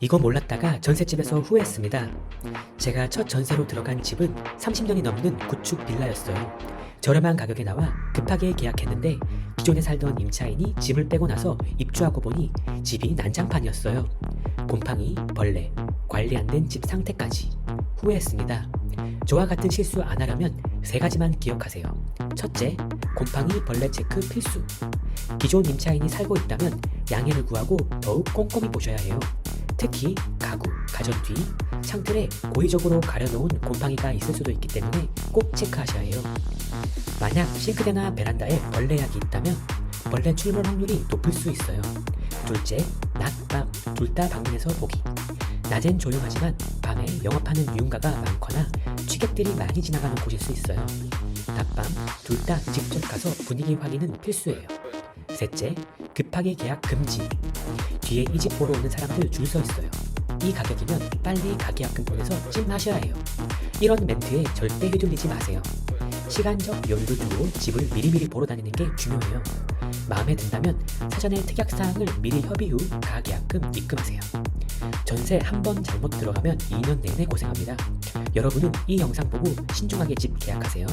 이거 몰랐다가 전셋집에서 후회했습니다. 제가 첫 전세로 들어간 집은 30년이 넘는 구축 빌라였어요. 저렴한 가격에 나와 급하게 계약했는데 기존에 살던 임차인이 집을 빼고 나서 입주하고 보니 집이 난장판이었어요. 곰팡이, 벌레, 관리 안 된 집 상태까지 후회했습니다. 저와 같은 실수 안 하려면 세 가지만 기억하세요. 첫째, 곰팡이 벌레 체크 필수. 기존 임차인이 살고 있다면 양해를 구하고 더욱 꼼꼼히 보셔야 해요. 특히 가구, 가전 뒤, 창틀에 고의적으로 가려놓은 곰팡이가 있을 수도 있기 때문에 꼭 체크하셔야 해요. 만약 싱크대나 베란다에 벌레 약이 있다면 벌레 출몰 확률이 높을 수 있어요. 둘째, 낮, 밤 둘 다 방문해서 보기. 낮엔 조용하지만 밤에 영업하는 유흥가가 많거나 취객들이 많이 지나가는 곳일 수 있어요. 낮밤 둘 다 직접 가서 분위기 확인은 필수예요. 셋째, 급하게 계약 금지. 뒤에 이 집 보러 오는 사람들 줄 서 있어요. 이 가격이면 빨리 가계약금 보내서 찜하셔야 해요. 이런 멘트에 절대 휘둘리지 마세요. 시간적 여유를 두고 집을 미리미리 보러 다니는 게 중요해요. 마음에 든다면 사전에 특약사항을 미리 협의 후 가계약금 입금하세요. 전세 한 번 잘못 들어가면 2년 내내 고생합니다. 여러분은 이 영상 보고 신중하게 집 계약하세요.